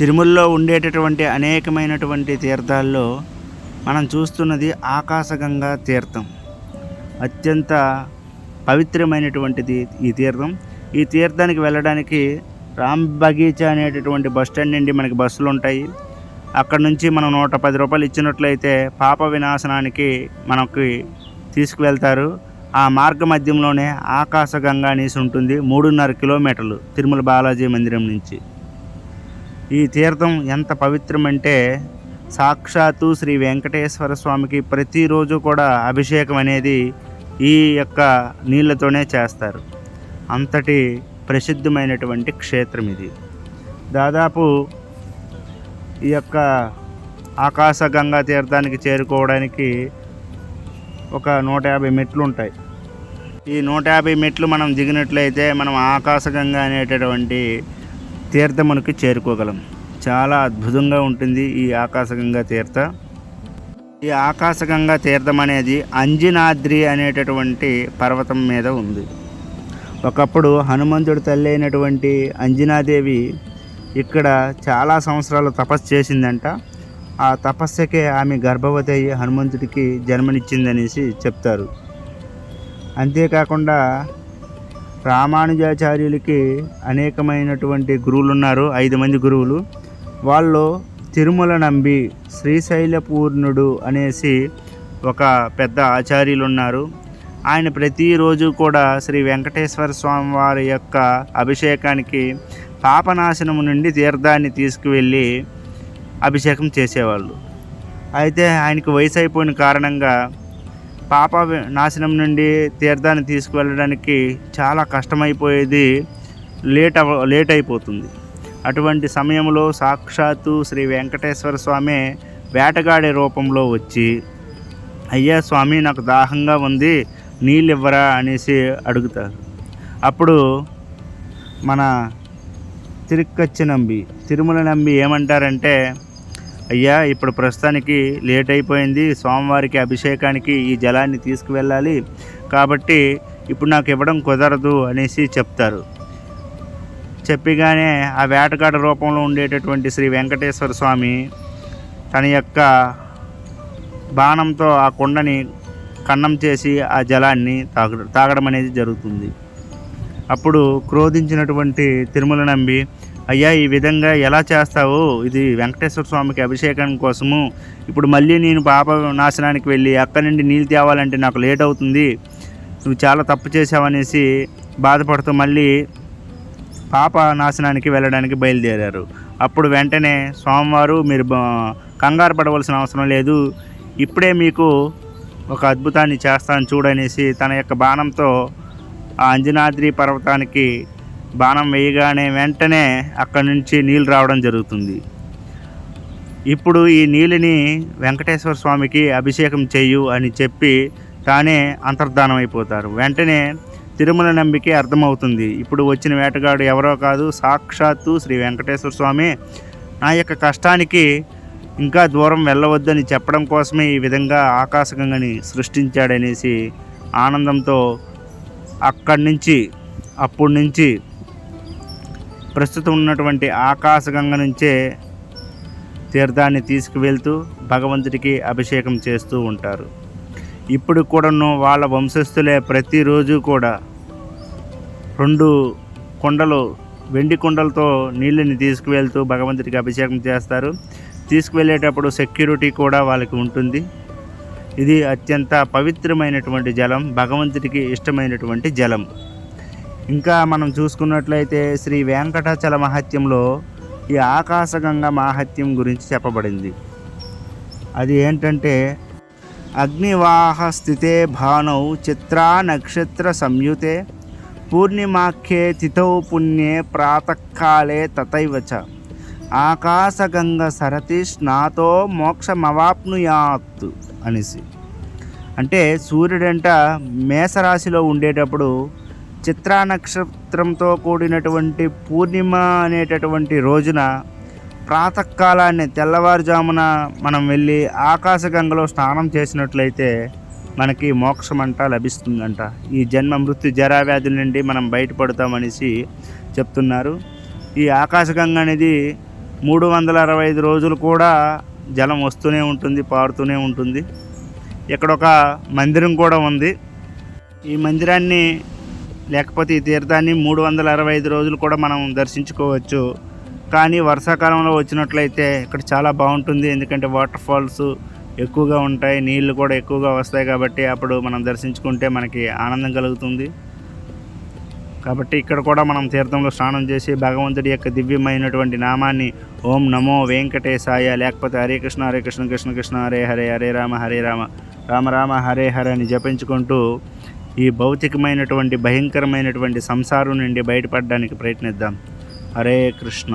తిరుమలలో ఉండేటటువంటి అనేకమైనటువంటి తీర్థాల్లో మనం చూస్తున్నది ఆకాశగంగా తీర్థం. అత్యంత పవిత్రమైనటువంటిది ఈ తీర్థం. ఈ తీర్థానికి వెళ్ళడానికి రామ్ బగీచా అనేటటువంటి బస్ స్టాండ్ నుండి మనకి బస్సులు ఉంటాయి. అక్కడ నుంచి మనం నూట పది రూపాయలు ఇచ్చినట్లయితే పాప వినాశనానికి మనకి తీసుకువెళ్తారు. ఆ మార్గ మధ్యంలోనే ఆకాశగంగా అనేసి ఉంటుంది మూడున్నర కిలోమీటర్లు తిరుమల బాలాజీ మందిరం నుంచి. ఈ తీర్థం ఎంత పవిత్రమంటే సాక్షాత్తు శ్రీ వెంకటేశ్వర స్వామికి ప్రతిరోజు కూడా అభిషేకం అనేది ఈ యొక్క నీళ్ళతోనే చేస్తారు. అంతటి ప్రసిద్ధమైనటువంటి క్షేత్రం ఇది. దాదాపు ఈ యొక్క ఆకాశగంగా తీర్థానికి చేరుకోవడానికి ఒక నూట యాభై మెట్లు ఉంటాయి. ఈ నూట యాభై మెట్లు మనం దిగినట్లయితే మనం ఆకాశగంగా అనేటటువంటి తీర్థమునికి చేరుకోగలం. చాలా అద్భుతంగా ఉంటుంది ఈ ఆకాశగంగా తీర్థ. ఈ ఆకాశగంగా తీర్థం అనేది అంజనాద్రి అనేటటువంటి పర్వతం మీద ఉంది. ఒకప్పుడు హనుమంతుడి తల్లి అయినటువంటి అంజనాదేవి ఇక్కడ చాలా సంవత్సరాలు తపస్సు చేసిందంట. ఆ తపస్సుకే ఆమె గర్భవతి అయ్యి హనుమంతుడికి జన్మనిచ్చిందనేసి చెప్తారు. అంతేకాకుండా రామానుజాచార్యులకి అనేకమైనటువంటి గురువులు ఉన్నారు ఐదు మంది గురువులు. వాళ్ళు తిరుమల నంబి శ్రీశైలపూర్ణుడు అనేసి ఒక పెద్ద ఆచార్యులు ఉన్నారు ఆయన ప్రతిరోజు కూడా శ్రీ వెంకటేశ్వర స్వామి వారి యొక్క అభిషేకానికి పాపనాశనము నుండి తీర్థాన్ని తీసుకువెళ్ళి అభిషేకం చేసేవాళ్ళు. అయితే ఆయనకు వయసు అయిపోయిన కారణంగా పాప నాశనం నుండి తీర్థాన్ని తీసుకువెళ్ళడానికి చాలా కష్టమైపోయేది. లేట్ అవ లేట్ అయిపోతుంది. అటువంటి సమయంలో సాక్షాత్తు శ్రీ వెంకటేశ్వర స్వామి వేటగాడి రూపంలో వచ్చి అయ్యా స్వామి నాకు దాహంగా ఉంది నీళ్ళు ఇవ్వరా అనేసి అడుగుతారు. అప్పుడు మన తిరుక్కచ్చి నంబి తిరుమల నంబి ఏమంటారంటే అయ్యా ఇప్పుడు ప్రస్తుతానికి లేట్ అయిపోయింది. స్వామివారికి అభిషేకానికి ఈ జలాన్ని తీసుకువెళ్ళాలి. కాబట్టి ఇప్పుడు నాకు ఇవ్వడం కుదరదు అనేసి చెప్తారు. చెప్పిగానే ఆ వేటగాడ రూపంలో ఉండేటటువంటి శ్రీ వెంకటేశ్వర స్వామి తన యొక్క బాణంతో ఆ కుండని కన్నం చేసి ఆ జలాన్ని తాగ తాగడం అనేది జరుగుతుంది. అప్పుడు క్రోధించినటువంటి తిరుమల నంబి అయ్యా ఈ విధంగా ఎలా చేస్తావు? ఇది వెంకటేశ్వర స్వామికి అభిషేకం కోసము. ఇప్పుడు మళ్ళీ నేను పాప నాశనానికి వెళ్ళి అక్కడి నుండి నీళ్ళు తేవాలంటే నాకు లేట్ అవుతుంది. నువ్వు చాలా తప్పు చేసావనేసి బాధపడుతూ మళ్ళీ పాప నాశనానికి వెళ్ళడానికి బయలుదేరారు. అప్పుడు వెంటనే స్వామివారు మీరు కంగారు పడవలసిన అవసరం లేదు. ఇప్పుడే మీకు ఒక అద్భుతాన్ని చేస్తాను చూడనేసి తన యొక్క బాణంతో ఆ అంజనాద్రి పర్వతానికి బాణం వేయగానే వెంటనే అక్కడి నుంచి నీళ్ళు రావడం జరుగుతుంది. ఇప్పుడు ఈ నీళ్ళని వెంకటేశ్వర స్వామికి అభిషేకం చెయ్యు అని చెప్పి తానే అంతర్ధానం అయిపోతారు. వెంటనే తిరుమల నంబికి అర్థమవుతుంది. ఇప్పుడు వచ్చిన వేటగాడు ఎవరో కాదు సాక్షాత్తు శ్రీ వెంకటేశ్వర స్వామి. నా యొక్క కష్టానికి ఇంకా దూరం వెళ్ళవద్దని చెప్పడం కోసమే ఈ విధంగా ఆకాశగంగని సృష్టించాడనేసి ఆనందంతో అక్కడి నుంచి అప్పటి నుంచి ప్రస్తుతం ఉన్నటువంటి ఆకాశగంగ నుంచే తీర్థాన్ని తీసుకువెళ్తూ భగవంతుడికి అభిషేకం చేస్తూ ఉంటారు. ఇప్పుడు కూడాను వాళ్ళ వంశస్థులే ప్రతిరోజు కూడా రెండు కుండలు వెండి కుండలతో నీళ్ళని తీసుకువెళ్తూ భగవంతుడికి అభిషేకం చేస్తారు. తీసుకువెళ్ళేటప్పుడు సెక్యూరిటీ కూడా వాళ్ళకి ఉంటుంది. ఇది అత్యంత పవిత్రమైనటువంటి జలం భగవంతుడికి ఇష్టమైనటువంటి జలం. ఇంకా మనం చూసుకున్నట్లయితే శ్రీ వెంకటాచల మహత్యంలో ఈ ఆకాశగంగ మాహత్యం గురించి చెప్పబడింది. అది ఏంటంటే అగ్నివాహ స్థితే భానౌ చిత్రా నక్షత్ర సంయుతే పూర్ణిమాఖ్యే తిథౌ పుణ్యే ప్రాతకాలే తథైవచ ఆకాశగంగ సరతి స్నాతో మోక్షమవాప్నుయాత్ అనేసి. అంటే సూర్యుడంట మేషరాశిలో ఉండేటప్పుడు చిత్రా నక్షత్రంతో కూడినటువంటి పూర్ణిమ అనేటటువంటి రోజున ప్రాతకాలాన్ని తెల్లవారుజామున మనం వెళ్ళి ఆకాశగంగలో స్నానం చేసినట్లయితే మనకి మోక్షం అంట లభిస్తుందంట. ఈ జన్మ మృత్యు జరావ్యాధుల నుండి మనం బయటపడతామనేసి చెప్తున్నారు. ఈ ఆకాశగంగ అనేది మూడు వందల అరవై ఐదు రోజులు కూడా జలం వస్తూనే ఉంటుంది పారుతూనే ఉంటుంది. ఇక్కడ ఒక మందిరం కూడా ఉంది. ఈ మందిరాన్ని లేకపోతే ఈ తీర్థాన్ని మూడు వందల అరవై ఐదు రోజులు కూడా మనం దర్శించుకోవచ్చు. కానీ వర్షాకాలంలో వచ్చినట్లయితే ఇక్కడ చాలా బాగుంటుంది. ఎందుకంటే వాటర్ ఫాల్స్ ఎక్కువగా ఉంటాయి. నీళ్ళు కూడా ఎక్కువగా వస్తాయి కాబట్టి అప్పుడు మనం దర్శించుకుంటే మనకి ఆనందం కలుగుతుంది. కాబట్టి ఇక్కడ కూడా మనం తీర్థంలో స్నానం చేసి భగవంతుడి యొక్క దివ్యమైనటువంటి నామాన్ని ఓం నమో వెంకటేశాయ లేకపోతే హరే కృష్ణ హరే కృష్ణ కృష్ణ కృష్ణ హరే హరే హరే రామ హరే రామ రామ రామ హరే హరే అని జపించుకుంటూ ఈ భౌతికమైనటువంటి భయంకరమైనటువంటి సంసారం నుండి బయటపడడానికి ప్రయత్నిద్దాం. హరే కృష్ణ.